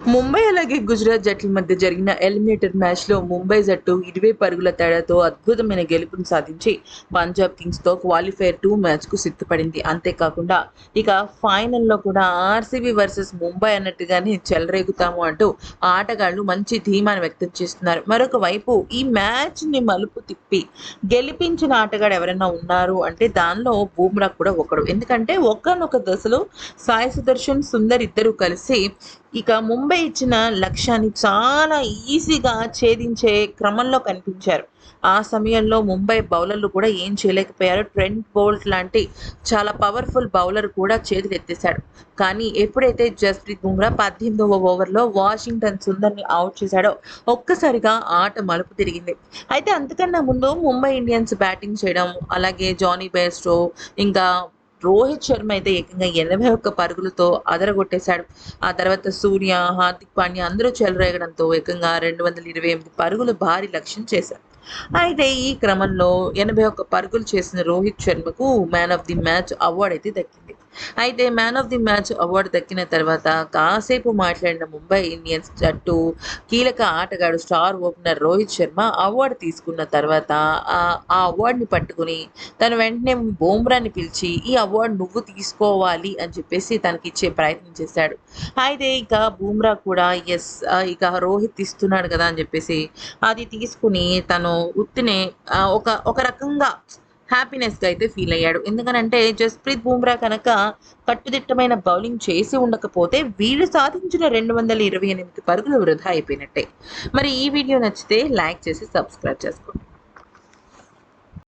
ముంబై అలాగే గుజరాత్ జట్ల మధ్య జరిగిన ఎలిమినేటర్ మ్యాచ్లో ముంబై జట్టు ఇరవై పరుగుల తేడాతో అద్భుతమైన గెలుపును సాధించి పంజాబ్ కింగ్స్తో క్వాలిఫైర్ టూ మ్యాచ్కు సిద్ధపడింది. అంతేకాకుండా ఇక ఫైనల్లో కూడా ఆర్సీబీ వర్సెస్ ముంబై అన్నట్టుగానే చెలరేగుతాము అంటూ ఆటగాళ్ళు మంచి ధీమాను వ్యక్తం చేస్తున్నారు. మరొక వైపు ఈ మ్యాచ్ని మలుపు తిప్పి గెలిపించిన ఆటగాడు ఎవరైనా ఉన్నారు అంటే దానిలో బూమ్రా కూడా ఒకడు. ఎందుకంటే ఒక్కనొక దశలో సాయి సుదర్శన్ సుందర్ ఇద్దరు కలిసి ఇక ముంబై ఇచ్చిన లక్ష్యాన్ని చాలా ఈజీగా ఛేదించే క్రమంలో కనిపించారు. ఆ సమయంలో ముంబై బౌలర్లు కూడా ఏం చేయలేకపోయారు. ట్రెంట్ బోల్ట్ లాంటి చాలా పవర్ఫుల్ బౌలర్ కూడా చేతులు ఎత్తేశాడు కానీ ఎప్పుడైతే జస్ప్రీత్ బుమ్రా పద్దెనిమిదవ ఓవర్లో వాషింగ్టన్ సుందర్ని అవుట్ చేశాడో ఒక్కసారిగా ఆట మలుపు తిరిగింది. అయితే అంతకన్నా ముందు ముంబై ఇండియన్స్ బ్యాటింగ్ చేయడం అలాగే జానీ బేస్టో ఇంకా రోహిత్ శర్మ అయితే ఏకంగా ఎనభై ఒక్క పరుగులతో అదరగొట్టేశాడు. ఆ తర్వాత సూర్య హార్దిక్ పాండ్యా అందరూ చెలరేగడంతో ఏకంగా రెండు వందల ఇరవై ఎనిమిది పరుగులు భారీ లక్ష్యం చేశారు. అయితే ఈ క్రమంలో ఎనభై ఒక్క పరుగులు చేసిన Rohit శర్మకు man of the match award అయితే దక్కింది. అయితే man of the match award దక్కిన తర్వాత కాసేపు మాట్లాడిన ముంబై ఇండియన్స్ జట్టు కీలక ఆటగాడు star opener Rohit Sharma award తీసుకున్న తర్వాత ఆ అవార్డుని పట్టుకుని తను వెంటనే బోమ్రాని పిలిచి ఈ అవార్డు నువ్వు తీసుకోవాలి అని చెప్పేసి తనకి ఇచ్చే ప్రయత్నం చేశాడు. అయితే ఇక బూమ్రా కూడా ఎస్ ఇక రోహిత్ ఇస్తున్నాడు కదా అని చెప్పేసి అది తీసుకుని తను ఉత్తినే ఒక ఒక రకంగా హ్యాపీనెస్గా అయితే ఫీల్ అయ్యాడు. ఎందుకనంటే జస్ప్రీత్ బూమ్రా కనుక కట్టుదిట్టమైన బౌలింగ్ చేసి ఉండకపోతే వీళ్ళు సాధించిన రెండు వందల ఇరవై ఎనిమిది పరుగులు వృధా అయిపోయినట్టే. మరి ఈ వీడియో నచ్చితే లైక్ చేసి సబ్స్క్రైబ్ చేసుకోండి.